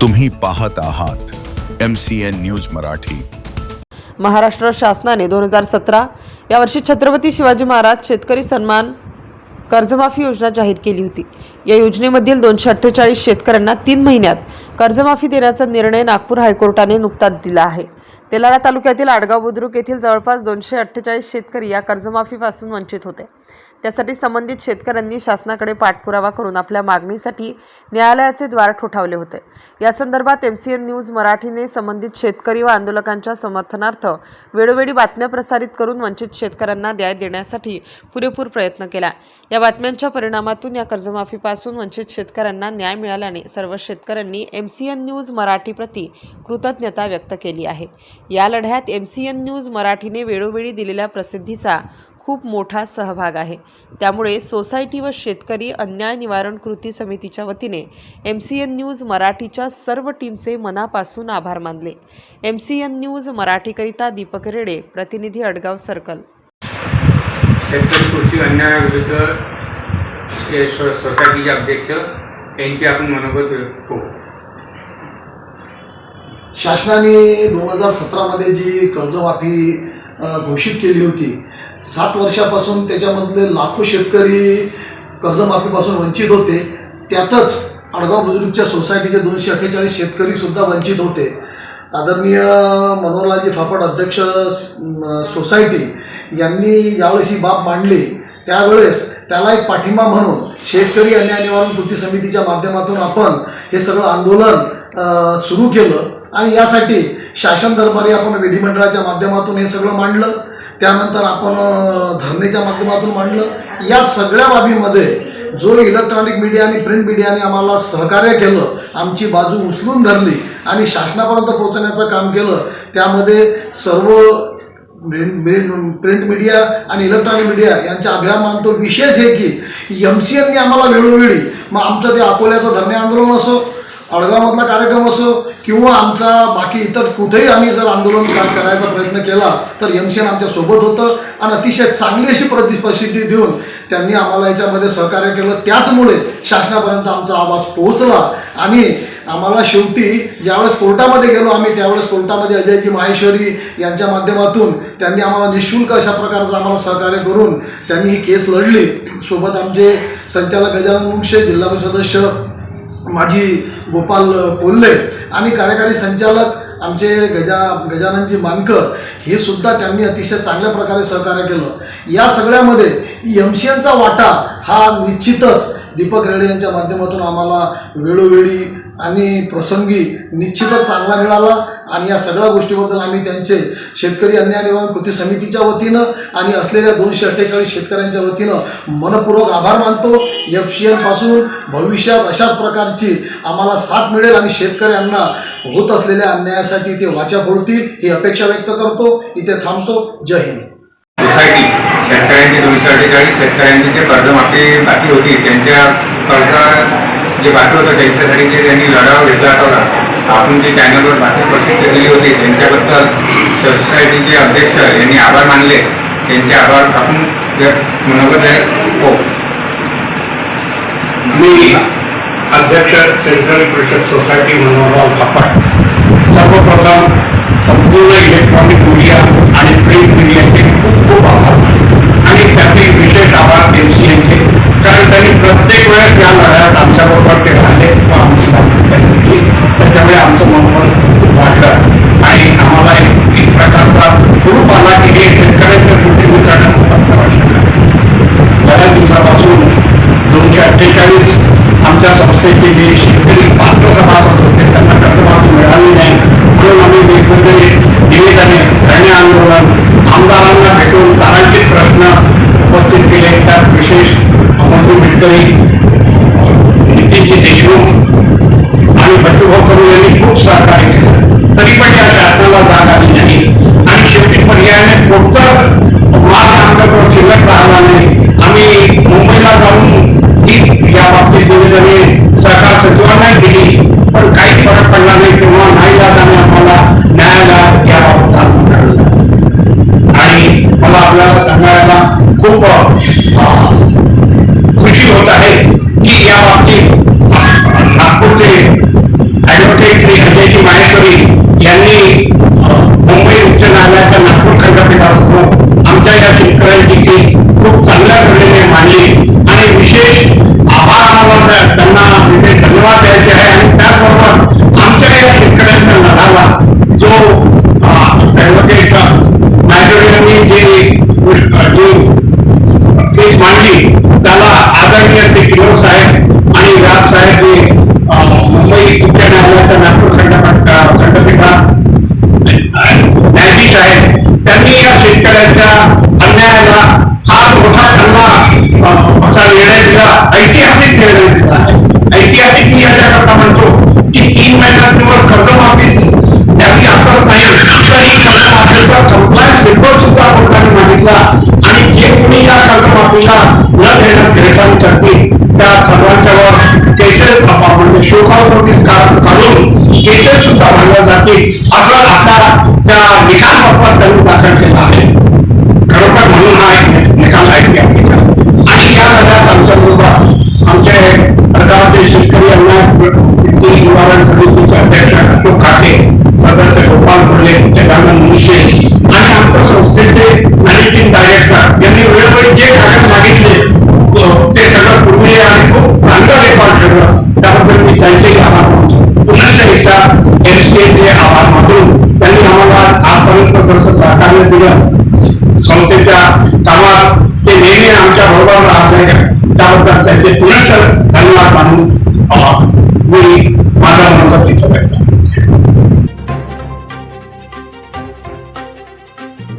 तुम्ही पाहत आहात M C N news Marathi. Maharashtra शासनाने दोन हजार सतरा या वर्षी छत्रपती शिवाजी महाराज शेतकरी सन्मान कर्जमाफी योजना जाहीर केली होती. या योजनेमधील दोनशे अठ्ठेचाळीस शेतकऱ्यांना तीन महिन्यात कर्जमाफी देण्याचा निर्णय नागपूर हायकोर्टाने नुकताच दिला आहे. तेलारा तालुक्यातील आडगाव बुद्रुक येथील जवळपास दोनशे अठ्ठेचाळीस शेतकरी या कर्जमाफीपासून वंचित होते. त्यासाठी संबंधित शेतकऱ्यांनी शासनाकडे पाठपुरावा करून आपल्या मागणीसाठी न्यायालयाचे द्वार ठोठावले होते. या संदर्भात एम सी एन न्यूज मराठीने संबंधित शेतकरी व आंदोलकांच्या समर्थनार्थ वेळोवेळी बातम्या प्रसारित करून वंचित शेतकऱ्यांना न्याय देण्यासाठी पुरेपूर प्रयत्न केला. या बातम्यांच्या परिणामातून या कर्जमाफीपासून वंचित शेतकऱ्यांना न्याय मिळाल्याने सर्व शेतकऱ्यांनी एम सी एन न्यूज मराठीप्रती कृतज्ञता व्यक्त केली आहे. या लढ्यात एम सी एन न्यूज मराठीने वेळोवेळी दिलेल्या प्रसिद्धीचा खूप मोठा सहभाग आहे. त्यामुळे सोसायटी व शेतकरी अन्याय निवारण कृती समितीच्या वतीने एम सी एन न्यूज मराठीच्या सर्व टीमचे मनापासून आभार मानले. एम सी एन न्यूज मराठीकरिता दीपक रेडे प्रतिनिधी अडगाव सर्कल. शेतकरी कृषी अन्यायाविरुद्ध हे सोसायटीचे अध्यक्ष यांचे आपण मनोगत हो शासनाने दोन हजार सतरामध्ये जी कर्जमाफी घोषित केली होती सात वर्षापासून त्याच्यामधले लाखो शेतकरी कर्जमाफीपासून वंचित होते. त्यातच आडगाव बुजुर्गच्या सोसायटीचे दोनशे अठ्ठेचाळीस शेतकरी सुद्धा वंचित होते. आदरणीय मनोहरलालजी फापड अध्यक्ष सोसायटी यांनी यावेळेस ही बाब मांडली. त्यावेळेस त्याला एक पाठिंबा म्हणून शेतकरी अन्याय निवारण कृती समितीच्या माध्यमातून आपण हे सगळं आंदोलन सुरू केलं. आणि यासाठी शासन दरबारी आपण विधिमंडळाच्या माध्यमातून हे सगळं मांडलं. त्यानंतर आपण धरणेच्या माध्यमातून मांडलं या सगळ्या बाबीमध्ये जो इलेक्ट्रॉनिक मीडिया आणि प्रिंट मीडियाने आम्हाला सहकार्य केलं आमची बाजू उचलून धरली आणि शासनापर्यंत पोहोचण्याचं काम केलं त्यामध्ये सर्व प्रिंट मीडिया आणि इलेक्ट्रॉनिक मीडिया यांचा आभार मानतो. विशेष हे की एम सी एनने आम्हाला वेळोवेळी मग आमचं ते अकोल्याचं धरणे आंदोलन असो अडगावमधला कार्यक्रम असो किंवा आमचा बाकी इतर कुठेही आम्ही जर आंदोलन का- करायचा प्रयत्न केला तर एम सी एन आमच्यासोबत होतं आणि अतिशय चांगली अशी प्रतिप्रसिद्धी देऊन त्यांनी आम्हाला याच्यामध्ये सहकार्य केलं. त्याचमुळे शासनापर्यंत आमचा आवाज पोहोचला. आणि आम्हाला शेवटी ज्यावेळेस कोर्टामध्ये गेलो आम्ही त्यावेळेस कोर्टामध्ये अजयजी माहेश्वरी यांच्या माध्यमातून त्यांनी आम्हाला निशुल्क अशा प्रकारचं आम्हाला सहकार्य करून त्यांनी ही केस लढली. सोबत आमचे संचालक गजानन मुंगशे जिल्हा परिषद सदस्य माझी गोपाल कोल्हे आणि कार्यकारी संचालक आमचे गजा गजाननजी मानकर हे सुद्धा त्यांनी अतिशय चांगल्या प्रकारे सहकार्य केलं. या सगळ्यामध्ये एम सी एनचा वाटा हा निश्चितच दीपक रेडे यांच्या माध्यमातून आम्हाला वेळोवेळी आणि प्रसंगी निश्चितच चांगला मिळाला. आणि या सगळ्या गोष्टीबद्दल आम्ही त्यांचे शेतकरी अन्याय निवारण कृती समितीच्या वतीनं आणि असलेल्या दोनशे अठ्ठेचाळीस शेतकऱ्यांच्या वतीनं मनपूर्वक आभार मानतो. एफ सी पासून भविष्यात अशाच प्रकारची आम्हाला साथ मिळेल आणि शेतकऱ्यांना होत असलेल्या अन्यायासाठी ते वाचा फोडतील ही अपेक्षा व्यक्त करतो. इथे थांबतो. जय हिंद. सोसायटी शेतकऱ्यांची दोनशे अठ्ठेचाळीस शेतकऱ्यांची जे कर्जमाफी बाकी होती त्यांच्या कर्जा जे बातमी होतं त्यांच्यासाठी जे त्यांनी लढाव घेतला होता आपण जे चॅनलवर बातमी प्रसिद्ध केली होती त्यांच्याबद्दल सोसायटीचे अध्यक्ष यांनी आभार मानले. त्यांचे आभार आपण मनोगत आहे. हो. मी अध्यक्ष सेंट्रल परिषद सोसायटी मनोहरराव थापड सर्वप्रथम संपूर्ण इलेक्ट्रॉनिक मीडिया आणि प्रिंट मीडियाचे खूप खूप आभार आणि त्यातील विशेष आभार एम सी एनचे कारण त्यांनी प्रत्येक वेळेस या लढ्यात आमच्याबरोबर নম্বর yeah. लोकांवरती सुद्धा मांडल्या जातील असं त्या निकाल बाबत त्यांनी दाखल केला आहे. खरोखर म्हणून हा निकाल ऐकले आणि या लढ्यात आमचे सरकारचे शेतकरी यांना out of perspective.